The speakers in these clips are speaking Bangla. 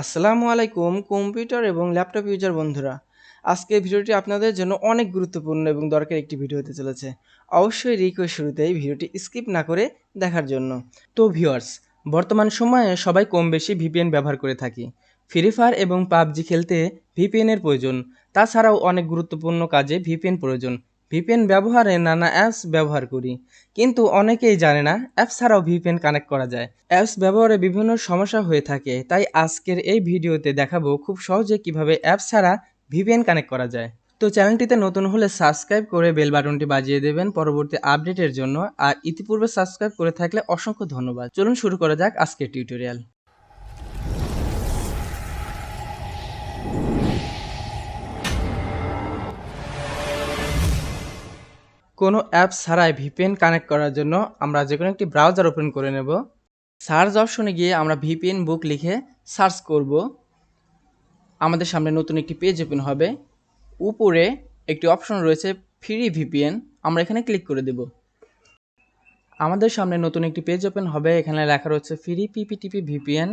আসসালামু আলাইকুম, কম্পিউটার এবং ল্যাপটপ ইউজার বন্ধুরা। আজকে ভিডিওটি আপনাদের জন্য অনেক গুরুত্বপূর্ণ এবং দরকার একটি ভিডিও হতে চলেছে। অবশ্যই রিকোয়েস্ট শুরুতেই ভিডিওটি স্কিপ না করে দেখার জন্য। তো ভিউয়ার্স বর্তমান সময়ে সবাই কম বেশি ভিপিএন ব্যবহার করে থাকি। ফ্রি ফায়ার এবং পাবজি খেলতে ভিপিএনের প্রয়োজন। তাছাড়াও অনেক গুরুত্বপূর্ণ কাজে ভিপিএন প্রয়োজন। ভিপিএন ব্যবহারে নানা অ্যাপস ব্যবহার করি। কিন্তু অনেকেই জানে না অ্যাপস ছাড়াও ভিপিএন কানেক্ট করা যায়। অ্যাপস ব্যবহারে বিভিন্ন সমস্যা হয়ে থাকে, তাই আজকের এই ভিডিওতে দেখাবো খুব সহজে কীভাবে অ্যাপস ছাড়া ভিপিএন কানেক্ট করা যায়। তো চ্যানেলটিতে নতুন হলে সাবস্ক্রাইব করে বেল বাটনটি বাজিয়ে দেবেন পরবর্তী আপডেটের জন্য। আর ইতিপূর্বে সাবস্ক্রাইব করে থাকলে অসংখ্য ধন্যবাদ। চলুন শুরু করা যাক আজকের টিউটোরিয়াল কোনো অ্যাপ ছাড়াই ভিপিএন কানেক্ট করার জন্য আমরা যে কোনো একটি ব্রাউজার ওপেন করে নেব। সার্চ অপশনে গিয়ে আমরা ভিপিএন বুক লিখে সার্চ করব। আমাদের সামনে নতুন একটি পেজ ওপেন হবে। উপরে একটি অপশন রয়েছে ফ্রি ভিপিএন। আমরা এখানে ক্লিক করে দেব। আমাদের সামনে নতুন একটি পেজ ওপেন হবে। এখানে লেখা রয়েছে free PPTP VPN,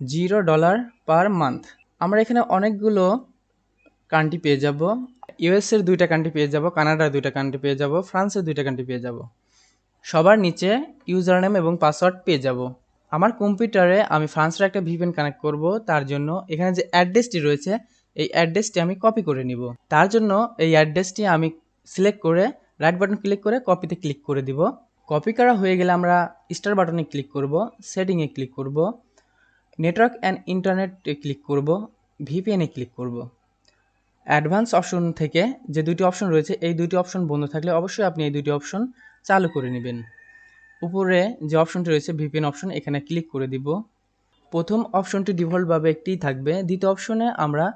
zero dollar per month. আমরা এখানে অনেকগুলো কান্ট্রি পেয়ে যাব। ইউএসের দুইটা কান্ট্রি পেয়ে যাব কানাডার দুইটা কান্ট্রি পেয়ে যাব ফ্রান্সের দুইটা কান্ট্রি পেয়ে যাব। সবার নিচে ইউজার নেম এবং পাসওয়ার্ড পেয়ে যাব। আমার কম্পিউটারে আমি ফ্রান্সের একটা ভিপিএন কানেক্ট করব, তার জন্য এখানে যে অ্যাড্রেসটি রয়েছে, এই অ্যাড্রেসটি আমি কপি করে নিব। তার জন্য এই অ্যাড্রেসটি আমি সিলেক্ট করে রাইট বাটন ক্লিক করে কপিতে ক্লিক করে দিব। কপি করা হয়ে গেলে আমরা স্টার বাটনে ক্লিক করব সেটিংয়ে ক্লিক করব নেটওয়ার্ক অ্যান্ড ইন্টারনেটে ক্লিক করব ভিপিএনে ক্লিক করব। অ্যাডভান্স অপশন থেকে যে দুটি অপশন রয়েছে, এই দুটি অপশন বন্ধ থাকলে অবশ্যই আপনি এই দুটি অপশন চালু করে নেবেন। উপরে যে অপশনটি রয়েছে, ভিপিএন অপশন, এখানে ক্লিক করে দিব। প্রথম অপশনটি ডিফল্টভাবে একটি থাকবে। দ্বিতীয় অপশনে আমরা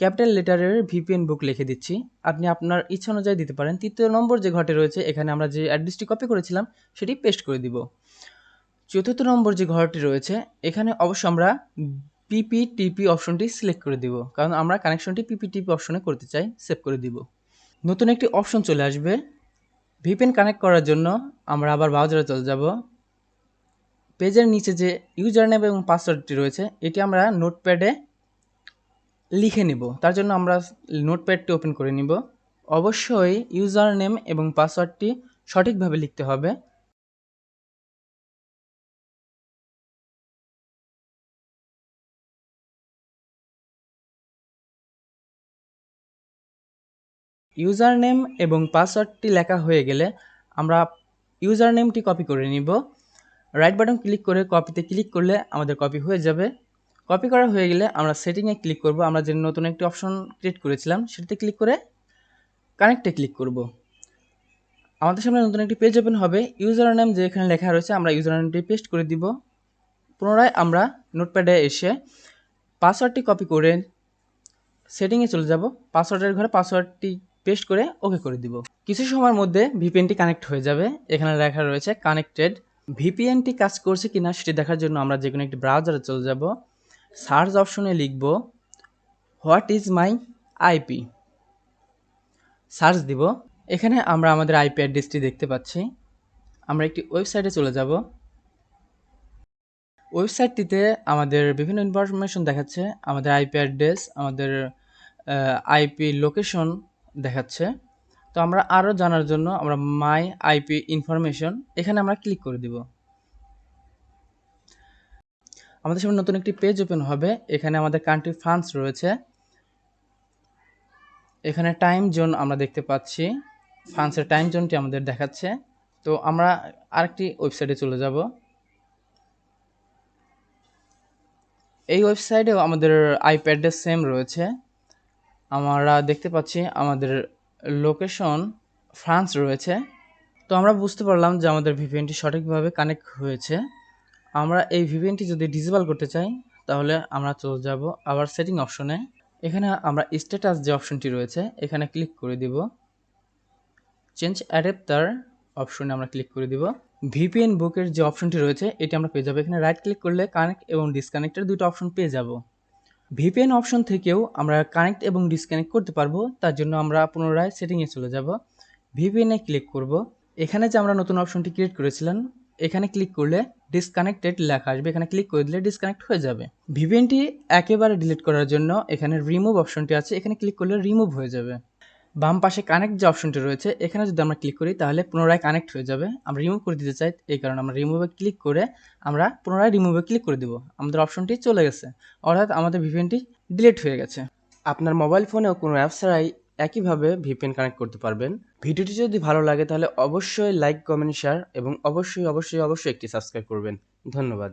ক্যাপিটাল লেটারের ভিপিএন বুক লিখে দিচ্ছি। আপনি আপনার ইচ্ছা অনুযায়ী দিতে পারেন। তৃতীয় নম্বর যে ঘরটি রয়েছে, এখানে আমরা যে অ্যাড্রেসটি কপি করেছিলাম, সেটি পেস্ট করে দিব। চতুর্থ নম্বর যে ঘরটি রয়েছে, এখানে অবশ্য আমরা পিপিটিপি অপশনটি সিলেক্ট করে দিব। কারণ আমরা কানেকশনটি পিপিটিপি অপশনে করতে চাই সেভ করে দিব। নতুন একটি অপশন চলে আসবে। ভিপিএন কানেক্ট করার জন্য আমরা আবার ব্রাউজারে চলে যাব। পেজের নিচে যে ইউজার নেম এবং পাসওয়ার্ডটি রয়েছে, এটি আমরা নোটপ্যাডে লিখে নিব। তার জন্য আমরা নোটপ্যাডটি ওপেন করে নিব। অবশ্যই ইউজার নেম এবং পাসওয়ার্ডটি সঠিকভাবে লিখতে হবে। ইউজার নেম এবং পাসওয়ার্ডটি লেখা হয়ে গেলে আমরা ইউজার নেমটি কপি করে নিব। রাইট বাটন ক্লিক করে কপিতে ক্লিক করলে আমাদের কপি হয়ে যাবে। কপি করা হয়ে গেলে আমরা সেটিংয়ে ক্লিক করব। আমরা যে নতুন একটি অপশন ক্রিয়েট করেছিলাম সেটাতে ক্লিক করে কানেক্টে ক্লিক করব। আমাদের সামনে নতুন একটি পেজ ওপেন হবে। ইউজার নেম যে এখানে লেখা রয়েছে আমরা ইউজার নেমটি পেস্ট করে দিব। পুনরায় আমরা নোটপ্যাডে এসে পাসওয়ার্ডটি কপি করে সেটিংয়ে চলে যাব। পাসওয়ার্ডের ঘরে পাসওয়ার্ডটি পেস্ট করে ওকে করে দিব। কিছু সময়ের মধ্যে ভিপিএনটি কানেক্ট হয়ে যাবে। এখানে লেখা রয়েছে কানেক্টেড ভিপিএনটি কাজ করছে কিনা সেটি দেখার জন্য আমরা যে কোনো একটি ব্রাউজারে চলে যাব। সার্চ অপশনে লিখব what is my IP search দিব। এখানে আমরা আমাদের আইপি অ্যাড্রেসটি দেখতে পাচ্ছি। আমরা একটি ওয়েবসাইটে চলে যাব। ওয়েবসাইটটিতে আমাদের বিভিন্ন ইনফরমেশন দেখাচ্ছে। আমাদের আইপি অ্যাড্রেস আমাদের আইপি লোকেশন দেখাচ্ছে। তো আমরা আরও জানার জন্য আমরা মাই আইপি ইনফরমেশন এখানে আমরা ক্লিক করে দিব। আমাদের সামনে নতুন একটি পেজ ওপেন হবে। এখানে আমাদের কান্ট্রি ফ্রান্স রয়েছে। এখানে টাইম জোন আমরা দেখতে পাচ্ছি। ফ্রান্সের টাইম জোনটি আমাদের দেখাচ্ছে। তো আমরা আরেকটি ওয়েবসাইটে চলে যাব। এই ওয়েবসাইটেও আমাদের আইপি অ্যাড্রেস সেম রয়েছে। আমরা দেখতে পাচ্ছি আমাদের লোকেশন ফ্রান্স রয়েছে। তো আমরা বুঝতে পারলাম যে আমাদের ভিপিএনটি সঠিকভাবে কানেক্ট হয়েছে। আমরা এই ভিপিএনটি যদি ডিসেবল করতে চাই, তাহলে আমরা চলে যাব আবার সেটিং অপশনে এখানে আমরা স্ট্যাটাস যে অপশনটি রয়েছে, এখানে ক্লিক করে দিব। চেঞ্জ অ্যাডাপ্টার অপশনে আমরা ক্লিক করে দিব। ভিপিএন বুকের যে অপশনটি রয়েছে, এটি আমরা পেয়ে যাব। এখানে রাইট ক্লিক করলে কানেক্ট এবং ডিসকানেক্টের দুটো অপশন পেয়ে যাব। ভিপিএন অপশন থেকেও আমরা কানেক্ট এবং ডিসকানেক্ট করতে পারব, তার জন্য আমরা পুনরায় সেটিংয়ে চলে যাব। ভিপিএনে ক্লিক করব। এখানে যে আমরা নতুন অপশনটি ক্রিয়েট করেছিলাম, এখানে ক্লিক করলে ডিসকানেক্টেড লেখা আসবে। এখানে ক্লিক করে দিলে ডিসকানেক্ট হয়ে যাবে। ভিপিএনটি একেবারে ডিলিট করার জন্য এখানে রিমুভ অপশনটি আছে। এখানে ক্লিক করলে রিমুভ হয়ে যাবে। বাম পাশে কানেক্ট যে অপশনটি রয়েছে, এখানে যদি আমরা ক্লিক করি, তাহলে পুনরায় কানেক্ট হয়ে যাবে। আমরা রিমুভ করে দিতে চাই, এই কারণে আমরা রিমুভে ক্লিক করে আমরা পুনরায় রিমুভে ক্লিক করে দিব। আমাদের অপশনটি চলে গেছে। অর্থাৎ আমাদের ভিপিএনটি ডিলিট হয়ে গেছে। আপনার মোবাইল ফোনেও কোনো অ্যাপ ছাড়াই একইভাবে ভিপিএন কানেক্ট করতে পারবেন। ভিডিওটি যদি ভালো লাগে, তাহলে অবশ্যই লাইক কমেন্ট শেয়ার এবং অবশ্যই অবশ্যই অবশ্যই একটি সাবস্ক্রাইব করবেন। ধন্যবাদ।